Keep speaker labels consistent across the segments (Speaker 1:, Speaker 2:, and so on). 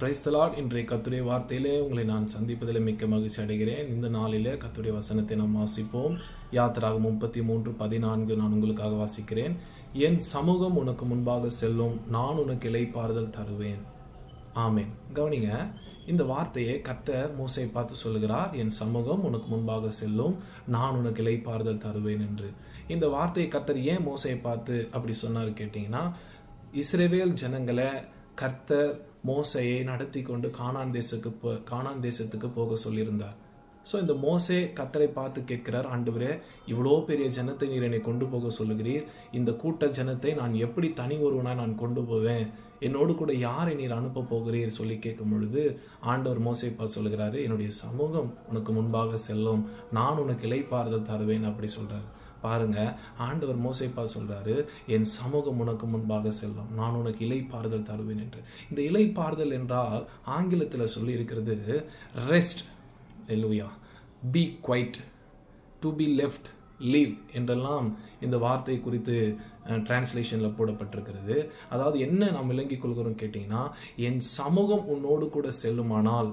Speaker 1: Praise the Lord இன்றைய கத்துடைய வார்த்தையிலே உங்களை நான் சந்திப்பதில் மிக்க மகிழ்ச்சி அடைகிறேன். இந்த நாளிலே கத்துடைய வசனத்தை நாம் வாசிப்போம். யாத்திராக முப்பத்தி மூன்று பதினான்கு நான் உங்களுக்காக வாசிக்கிறேன். என் சமூகம் உனக்கு முன்பாக செல்லும் நான் உனக்கு இலைப்பாறுதல் தருவேன். ஆமேன். கவனிங்க இந்த வார்த்தையை கத்த மூசை பார்த்து சொல்லுகிறார். என் சமூகம் உனக்கு முன்பாக செல்லும் நான் உனக்கு இலைப்பாறுதல் தருவேன் என்று. இந்த வார்த்தையை கத்தர் ஏன் மோசையை பார்த்து அப்படி சொன்னார் கேட்டிங்கன்னா இஸ்ரேவேல் ஜனங்களை கர்த்தர் மோசையை நடத்தி கொண்டு கானான் தேசத்துக்கு போ கானான் தேசத்துக்கு போக சொல்லியிருந்தார். ஸோ இந்த மோசே கத்தரை பார்த்து கேட்கிறார் ஆண்டவரே இவ்வளோ பெரிய ஜனத்தை நீர் என்னை கொண்டு போக சொல்லுகிறீர். இந்த கூட்ட ஜனத்தை நான் எப்படி தனி ஒருவனாக நான் கொண்டு போவேன்? என்னோடு கூட யாரை நீர் அனுப்ப போகிறீர்? சொல்லி கேட்கும் பொழுது ஆண்டவர் மோசை பார்த்து சொல்லுகிறாரு என்னுடைய சமூகம் உனக்கு முன்பாக செல்லும். நான் உனக்கு இலைப்பாறுதல் தருவேன் அப்படி சொல்கிறார் பாருங்க ஆண்டவர் மோசைப்பா சொல்றாரு என் சமூகம் உனக்கு முன்பாக செல்லும். நான் உனக்கு இலைப்பாறுதல் தருவேன் என்று. இந்த இலைப்பாறுதல் என்றால் ஆங்கிலத்தில் சொல்லி இருக்கிறது rest எல்லுயா be quiet to be left leave என்றெல்லாம் இந்த வார்த்தை குறித்து டிரான்ஸ்லேஷனில் போடப்பட்டிருக்கிறது. அதாவது என்ன நாம் விளங்கிக் கொள்கிறோம் கேட்டிங்கன்னா என் சமூகம் உன்னோடு கூட செல்லுமானால்.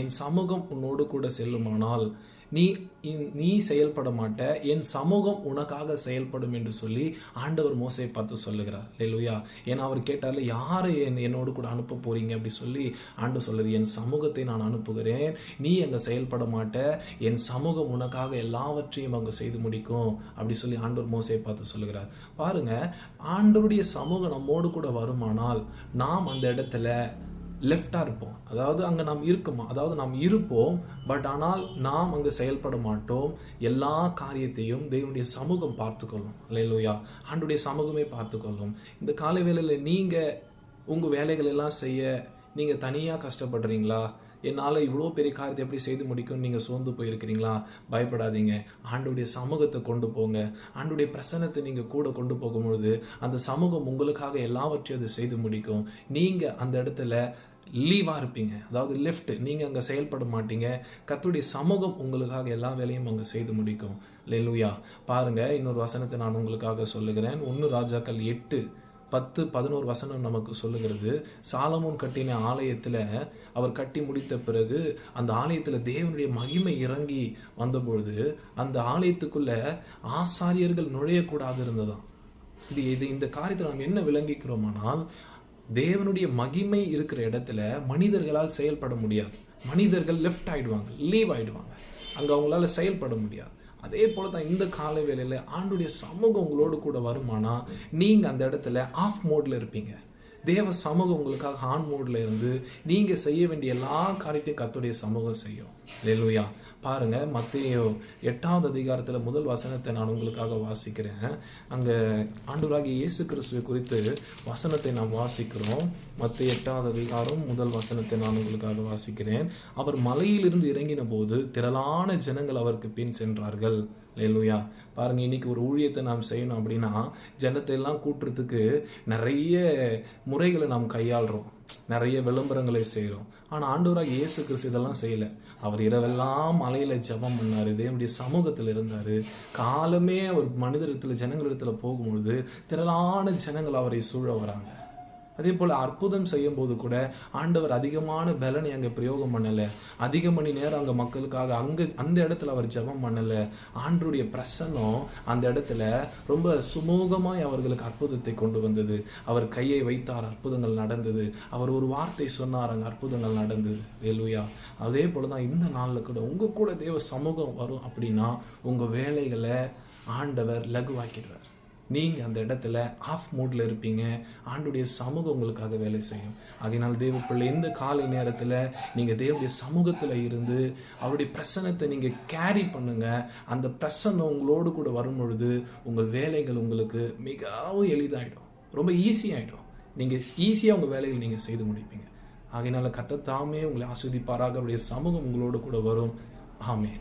Speaker 1: என் சமூகம் உன்னோடு கூட செல்லுமானால் நீ நீ செயல்பட மாட்ட என் சமூகம் உனக்காக செயல்படும் என்று சொல்லி ஆண்டவர் மோசையை பார்த்து சொல்லுகிறார். இல்லையா ஏன்னா அவர் கேட்டார்ல யாரை என் என்னோடு கூட அனுப்ப போறீங்க? அப்படி சொல்லி ஆண்டு சொல்லுது என் சமூகத்தை நான் அனுப்புகிறேன். நீ அங்கே செயல்பட மாட்ட என் சமூகம் உனக்காக எல்லாவற்றையும் அங்கே செய்து முடிக்கும். அப்படி சொல்லி ஆண்டவர் மோசையை பார்த்து சொல்லுகிறார். பாருங்க ஆண்டவருடைய சமூகம் நம்மோடு கூட வருமானால் நாம் அந்த இடத்துல லெஃப்டாக இருப்போம். அதாவது அங்கே நாம் இருக்குமா? அதாவது நாம் இருப்போம் பட் ஆனால் நாம் அங்கே செயல்பட மாட்டோம். எல்லா காரியத்தையும் தேவனுடைய சமூகம் பார்த்துக்கொள்ளும். இல்லையா ஆண்டுடைய சமூகமே பார்த்துக்கொள்ளும். இந்த காலை வேளையில் நீங்கள் உங்கள் வேலைகள் எல்லாம் செய்ய நீங்கள் தனியாக கஷ்டப்படுறீங்களா? என்னால் இவ்வளோ பெரிய காரியத்தை எப்படி செய்து முடிக்கும்னு நீங்கள் சோர்ந்து போயிருக்கிறீங்களா? பயப்படாதீங்க. ஆண்டுடைய சமூகத்தை கொண்டு போங்க. ஆண்டுடைய பிரசனத்தை நீங்கள் கூட கொண்டு போகும்பொழுது அந்த சமூகம் உங்களுக்காக எல்லாவற்றையும் அது செய்து முடிக்கும். நீங்கள் அந்த இடத்துல லீவாக இருப்பீங்க. அதாவது லெஃப்ட் நீங்கள் அங்கே செயல்பட மாட்டீங்க. கத்துடைய சமூகம் உங்களுக்காக எல்லா வேலையும் அங்கே செய்து முடிக்கும். லெலுயா பாருங்க இன்னொரு வசனத்தை நான் உங்களுக்காக சொல்லுகிறேன். ஒன்று ராஜாக்கள் எட்டு பத்து பதினோரு வசனம் நமக்கு சொல்லுகிறது. சாலமோன் கட்டின ஆலயத்தில் அவர் கட்டி முடித்த பிறகு அந்த ஆலயத்தில் தேவனுடைய மகிமை இறங்கி வந்தபொழுது அந்த ஆலயத்துக்குள்ள ஆசாரியர்கள் நுழையக்கூடாது இருந்ததாம். இது இது இந்த காரியத்தில் நாம் என்ன விளங்கிக்கிறோமானால் தேவனுடைய மகிமை இருக்கிற இடத்துல மனிதர்களால் செயல்பட முடியாது. மனிதர்கள் லெஃப்ட் ஆயிடுவாங்க லீவ் ஆயிடுவாங்க. அங்கே அவங்களால செயல்பட முடியாது. அதே போல தான் இந்த கால வேலையில ஆண்டுடைய சமூகம் உங்களோடு கூட வருமானா? நீங்கள் அந்த இடத்துல ஆஃப் மோட்ல இருப்பீங்க. தேவ சமூகம் உங்களுக்காக ஆன் மோட்ல இருந்து நீங்கள் செய்ய வேண்டிய எல்லா காரியத்தையும் கத்துடைய சமூகம் செய்யும். இல்லையா பாருங்க மத்தியோ எட்டாவது அதிகாரத்தில் முதல் வசனத்தை நான் உங்களுக்காக வாசிக்கிறேன். அங்கே ஆண்டவராகி இயேசு கிறிஸ்துவை குறித்து வசனத்தை நாம் வாசிக்கிறோம். மற்ற எட்டாவது அதிகாரம் முதல் வசனத்தை நான் உங்களுக்காக வாசிக்கிறேன். அவர் மலையிலிருந்து இறங்கின போது திரளான ஜனங்கள் அவருக்கு பின் சென்றார்கள். இல்லையா பாருங்க இன்னைக்கு ஒரு ஊழியத்தை நாம் செய்யணும் அப்படின்னா ஜனத்தை எல்லாம் கூட்டுறதுக்கு நிறைய முறைகளை நாம் கையாளுறோம். நிறைய விளம்பரங்களை செய்கிறோம் ஆனால் ஆண்டவராக இயேசு கிறிஸ்து இதெல்லாம் செய்யலை. அவர் இரவெல்லாம் மலையில ஜபம் பண்ணார் தேவனுடைய சமூகத்தில் இருந்தார். காலமே அவர் மனிதரிடத்தில் ஜனங்களிடத்தில் போகும்பொழுது திரளான ஜனங்கள் அவரை சூழ வராங்க. அதே போல் அற்புதம் செய்யும் போது கூட ஆண்டவர் அதிகமான பலனை அங்கே பிரயோகம் பண்ணலை. அதிக மணி நேரம் அங்கே மக்களுக்காக அங்கே அந்த இடத்துல அவர் ஜபம் பண்ணலை. ஆண்டருடைய பிரசன்னம் அந்த இடத்துல ரொம்ப சுமூகமாய் அவர்களுக்கு அற்புதத்தை கொண்டு வந்தது. அவர் கையை வைத்தார் அற்புதங்கள் நடந்தது. அவர் ஒரு வார்த்தை சொன்னார் அங்கே அற்புதங்கள் நடந்தது. வேலுயா அதே போல தான் இந்த நாளில் கூட உங்கள் கூட தேவ சமூகம் வரும் அப்படின்னா உங்கள் வேலைகளை ஆண்டவர் லகுவாக்கிடுறார். நீங்கள் அந்த இடத்துல ஆஃப் மூடில் இருப்பீங்க. ஆண்டுடைய சமூகம் உங்களுக்காக வேலை செய்யும். அதனால் தேவ பிள்ளை எந்த காலை நேரத்தில் நீங்கள் தேவடைய சமூகத்தில் இருந்து அவருடைய பிரசனத்தை நீங்கள் கேரி பண்ணுங்க. அந்த பிரசனம் உங்களோடு கூட வரும் பொழுது உங்கள் வேலைகள் உங்களுக்கு மிகவும் எளிதாகிடும் ரொம்ப ஈஸியாகிடும் நீங்கள் ஈஸியாக உங்கள் வேலைகள் நீங்கள் செய்து முடிப்பீங்க. ஆகையினால கத்தத்தாமே உங்களை ஆஸ்வதிப்பாராக. அவருடைய சமூகம் உங்களோடு கூட வரும். ஆமேன்.